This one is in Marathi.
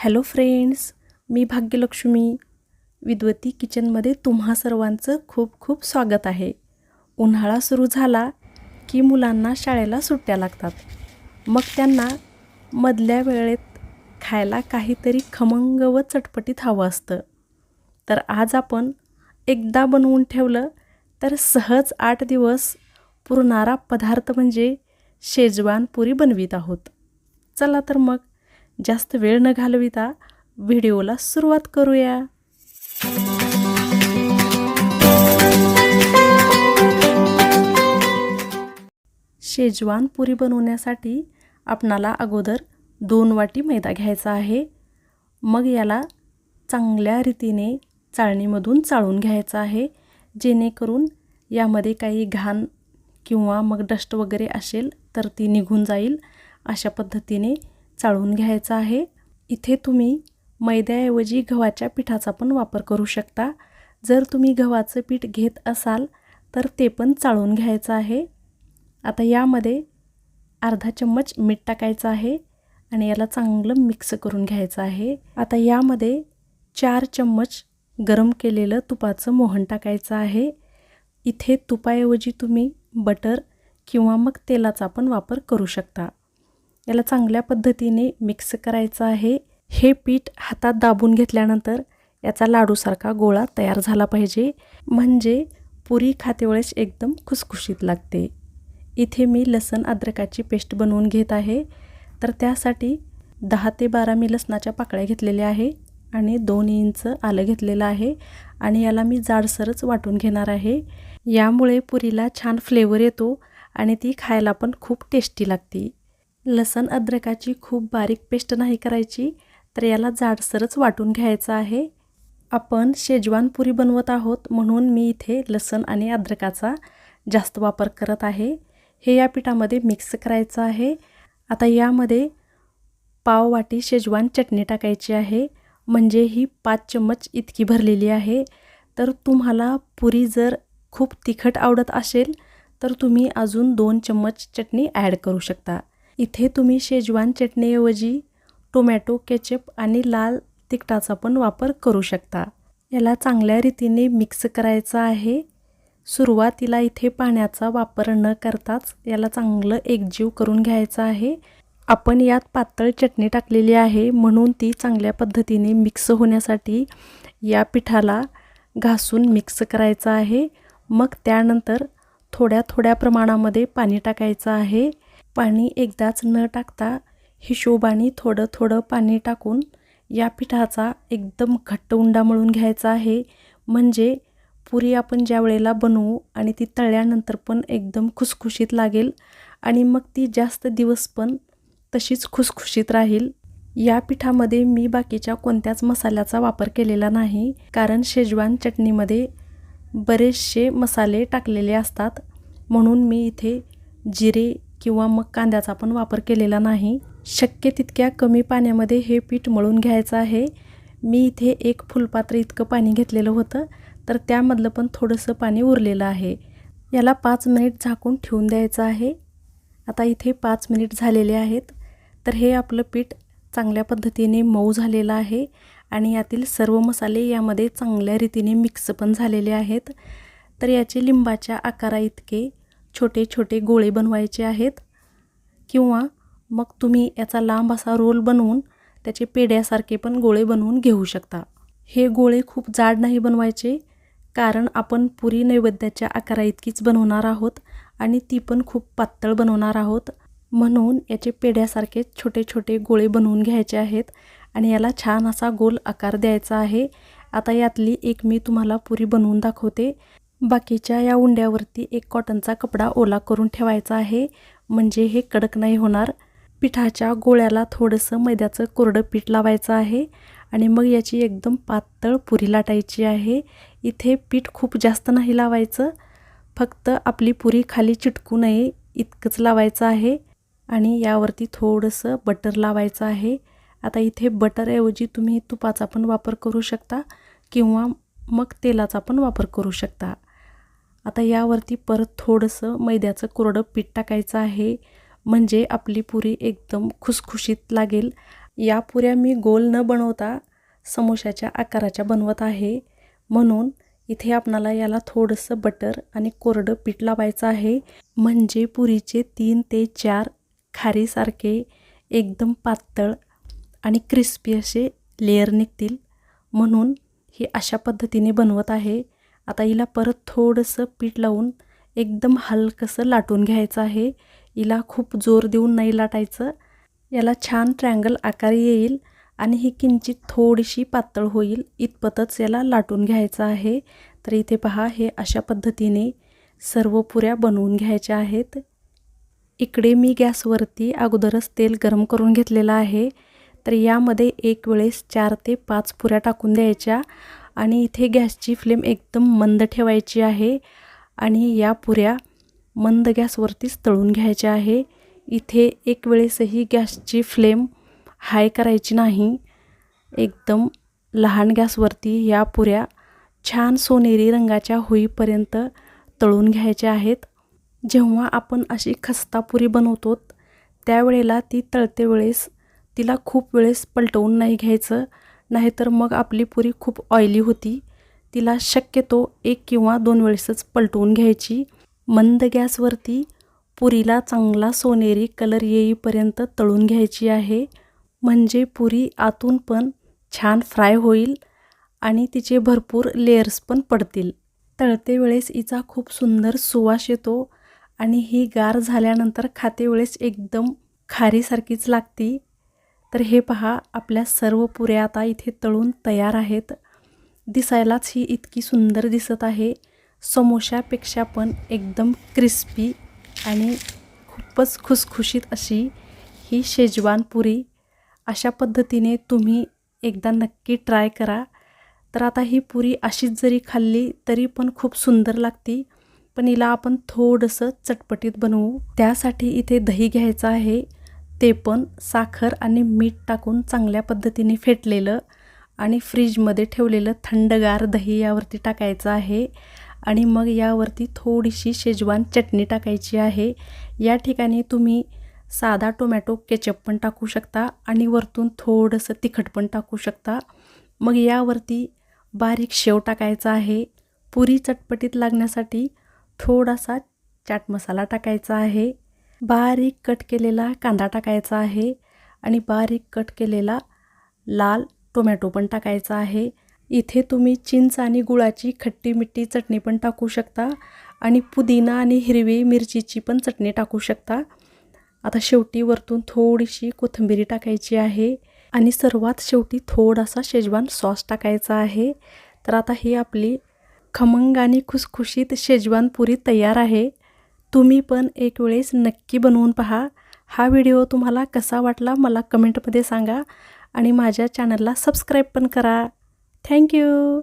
हॅलो फ्रेंड्स मी भाग्यलक्ष्मी. विद्वती किचनमध्ये तुम्हा सर्वांचं खूप खूप स्वागत आहे. उन्हाळा सुरू झाला की मुलांना शाळेला सुट्ट्या लागतात. मग त्यांना मधल्या वेळेत खायला काहीतरी खमंग व चटपटीत हवं असतं. तर आज आपण एकदा बनवून ठेवलं तर सहज आठ दिवस पुरणारा पदार्थ म्हणजे शेजवान पुरी बनवीत आहोत. चला तर मग जास्त वेळ न घालविता व्हिडिओला सुरुवात करूया. शेजवान पुरी बनवण्यासाठी आपणाला अगोदर दोन वाटी मैदा घ्यायचा आहे. मग याला चांगल्या रीतीने चाळणीमधून चाळून घ्यायचं आहे. जेणेकरून यामध्ये काही घाण किंवा मग डस्ट वगैरे असेल तर ती निघून जाईल. अशा पद्धतीने चाळून घ्यायचं आहे. इथे तुम्ही मैद्याऐवजी गव्हाच्या पिठाचा पण वापर करू शकता. जर तुम्ही गव्हाचं पीठ घेत असाल तर ते पण चाळून घ्यायचं आहे. आता यामध्ये अर्धा चम्मच मीठ टाकायचं आहे आणि याला चांगलं मिक्स करून घ्यायचं आहे. आता यामध्ये चार चम्मच गरम केलेलं तुपाचं मोहन टाकायचं आहे. इथे तुपाऐवजी तुम्ही बटर किंवा मग तेलाचा पण वापर करू शकता. याला चांगल्या पद्धतीने मिक्स करायचं आहे. हे पीठ हातात दाबून घेतल्यानंतर याचा लाडूसारखा गोळा तयार झाला पाहिजे. म्हणजे पुरी खातेवेळेस एकदम खुसखुशीत लागते. इथे मी लसण अद्रकाची पेस्ट बनवून घेत आहे. तर त्यासाठी दहा ते बारा मी लसणाच्या पाकळ्या घेतलेल्या आहे आणि दोन इंच आलं घेतलेलं आहे आणि याला मी जाडसरच वाटून घेणार आहे. यामुळे पुरीला छान फ्लेवर येतो आणि ती खायला पण खूप टेस्टी लागते. लसण अद्रकाची खूप बारीक पेस्ट नाही करायची तर याला जाडसरच वाटून घ्यायचं आहे. आपण शेजवान पुरी बनवत आहोत म्हणून मी इथे लसण आणि अद्रकाचा जास्त वापर करत आहे. हे या पिठामध्ये मिक्स करायचं आहे. आता यामध्ये पाव वाटी शेजवान चटणी टाकायची आहे. म्हणजे ही पाच चम्मच इतकी भरलेली आहे. तर तुम्हाला पुरी जर खूप तिखट आवडत असेल तर तुम्ही अजून दोन चम्मच चटणी ॲड करू शकता. इथे तुम्ही शेजवान चटणीऐवजी टोमॅटो केचप आणि लाल तिखटाचा पण वापर करू शकता. याला चांगल्या रीतीने मिक्स करायचं आहे. सुरुवातीला इथे पाण्याचा वापर न करताच याला चांगलं एकजीव करून घ्यायचं आहे. आपण यात पातळ चटणी टाकलेली आहे म्हणून ती चांगल्या पद्धतीने मिक्स होण्यासाठी या पिठाला घासून मिक्स करायचं आहे. मग त्यानंतर थोड्या थोड्या प्रमाणामध्ये पाणी टाकायचं आहे. पाणी एकदाच न टाकता हिशोबाने थोडं थोडं पाणी टाकून या पिठाचा एकदम घट्ट उंडा मळून घ्यायचा आहे. म्हणजे पुरी आपण ज्या वेळेला बनवू आणि ती तळल्यानंतर पण एकदम खुसखुशीत लागेल आणि मग ती जास्त दिवस पण तशीच खुसखुशीत राहील. या पिठामध्ये मी बाकीच्या कोणत्याच मसाल्याचा वापर केलेला नाही. कारण शेजवान चटणीमध्ये बरेचसे मसाले टाकलेले असतात. म्हणून मी इथे जिरे किंवा मग कांद्याचा पण वापर केलेला नाही. शक्य तितक्या कमी पाण्यामध्ये हे पीठ मळून घ्यायचं आहे. मी इथे एक फुलपात्र इतकं पाणी घेतलेलं होतं तर त्यामधलं पण थोडंसं पाणी उरलेलं आहे. याला पाच मिनिट झाकून ठेवून द्यायचं आहे. आता इथे पाच मिनिट झालेले आहेत. तर हे आपलं पीठ चांगल्या पद्धतीने मऊ झालेलं आहे आणि यातील सर्व मसाले यामध्ये चांगल्या रीतीने मिक्स पण झालेले आहेत. तर याचे लिंबाच्या आकारा इतके छोटे छोटे गोळे बनवायचे आहेत किंवा मग तुम्ही याचा लांब असा रोल बनवून त्याचे पेड्यासारखे पण गोळे बनवून घेऊ शकता. हे गोळे खूप जाड नाही बनवायचे कारण आपण पुरी नैवेद्याच्या आकारा इतकीच बनवणार आहोत आणि ती पण खूप पातळ बनवणार आहोत. म्हणून याचे पेड्यासारखे छोटे छोटे गोळे बनवून घ्यायचे आहेत आणि याला छान असा गोल आकार द्यायचा आहे. आता यातली एक मी तुम्हाला पुरी बनवून दाखवते. बाकीच्या या उंड्यावरती एक कॉटनचा कपडा ओला करून ठेवायचा आहे. म्हणजे हे कडक नाही होणार. पिठाच्या गोळ्याला थोडंसं मैद्याचं कोरडं पीठ लावायचं आहे. आणि मग याची एकदम पातळ पुरी लाटायची आहे. इथे पीठ खूप जास्त नाही लावायचं. फक्त आपली पुरी खाली चिटकू नये इतकंच लावायचं आहे. आणि यावरती थोडंसं बटर लावायचं आहे. आता इथे बटरऐवजी तुम्ही तुपाचा पण वापर करू शकता किंवा मग तेलाचा पण वापर करू शकता. आता यावरती परत थोडंसं मैद्याचं कोरडं पीठ टाकायचं आहे. म्हणजे आपली पुरी एकदम खुसखुशीत लागेल. या पुऱ्या मी गोल न बनवता समोशाच्या आकाराच्या बनवत आहे. म्हणून इथे आपणाला याला थोडंसं बटर आणि कोरडं पीठ लावायचं आहे. म्हणजे पुरीचे तीन ते चार खारीसारखे एकदम पातळ आणि क्रिस्पी असे लेअर निघतील. म्हणून ही अशा पद्धतीने बनवत आहे. आता हिला परत थोडंसं पीठ लावून एकदम हलकंसं लाटून घ्यायचं आहे. हिला खूप जोर देऊन नाही लाटायचं. याला छान ट्रँगल आकार येईल आणि ही किंचित थोडीशी पातळ होईल. इतपतच याला लाटून घ्यायचं आहे. तर इथे पहा हे अशा पद्धतीने सर्व पुऱ्या बनवून घ्यायच्या आहेत. इकडे मी गॅसवरती अगोदरच तेल गरम करून घेतलेलं आहे. तर यामध्ये एक वेळेस चार ते पाच पुऱ्या टाकून द्यायच्या. आणि इथे गॅसची फ्लेम एकदम मंद ठेवायची आहे आणि या पुऱ्या मंद गॅसवरतीच तळून घ्यायच्या आहे. इथे एक वेळेसही गॅसची फ्लेम हाय करायची नाही. एकदम लहान गॅसवरती या पुऱ्या छान सोनेरी रंगाच्या होईपर्यंत तळून घ्यायच्या आहेत. जेव्हा आपण अशी खस्ता पुरी बनवतो त्यावेळेला ती तळते वेळेस तिला खूप वेळेस पलटवून नाही घ्यायचं. नाहीतर मग आपली पुरी खूप ऑइली होती. तिला शक्यतो एक किंवा दोन वेळेसच पलटवून घ्यायची. मंद गॅसवरती पुरीला चांगला सोनेरी कलर येईपर्यंत तळून घ्यायची आहे. म्हणजे पुरी आतून पण छान फ्राय होईल आणि तिचे भरपूर लेयर्स पण पडतील. तळते वेळेस हिचा खूप सुंदर सुवास येतो आणि ही गार झाल्यानंतर खाते वेळेस एकदम खारीसारखीच लागती. तर हे पहा आपल्या सर्व पुऱ्या आता इथे तळून तयार आहेत. दिसायलाच ही इतकी सुंदर दिसत आहे. समोशापेक्षा पण एकदम क्रिस्पी आणि खूपच खुसखुशीत अशी ही शेजवान पुरी. अशा पद्धतीने तुम्ही एकदा नक्की ट्राय करा. तर आता ही पुरी अशीच जरी खाल्ली तरी पण खूप सुंदर लागती. पण हिला आपण थोडंसं चटपटीत बनवू. त्यासाठी इथे दही घ्यायचं आहे. ते पण साखर आणि मीठ टाकून चांगल्या पद्धतीने फेटलेलं आणि फ्रीजमध्ये ठेवलेलं थंडगार दही यावरती टाकायचं आहे. आणि मग यावरती थोडीशी शेजवान चटणी टाकायची आहे. या ठिकाणी तुम्ही साधा टोमॅटो केचप पण टाकू शकता आणि वरतून थोडंसं तिखट पण टाकू शकता. मग यावरती बारीक शेव टाकायचा आहे. पुरी चटपटीत लागण्यासाठी थोडासा चाट मसाला टाकायचा आहे. बारीक कट केलेला कांदा टाकायचा आहे आणि बारीक कट केलेला लाल टोमॅटो पण टाकायचा आहे. इथे तुम्ही चिंच आणि गुळाची खट्टी मिठ्ठी चटणी पण टाकू शकता आणि पुदिना आणि हिरवी मिरचीची पण चटणी टाकू शकता. आता शेवटी वरतून थोडीशी कोथिंबिरी टाकायची आहे आणि सर्वात शेवटी थोडासा शेजवान सॉस टाकायचा आहे. तर आता ही आपली खमंग आणि खुसखुशीत शेजवान पुरी तयार आहे. तुम्ही पण एक वेळेस नक्की बनवून पहा. हा व्हिडिओ तुम्हाला कसा वाटला मला कमेंटमध्ये सांगा आणि माझ्या चॅनलला सबस्क्राईब पण करा. थँक्यू.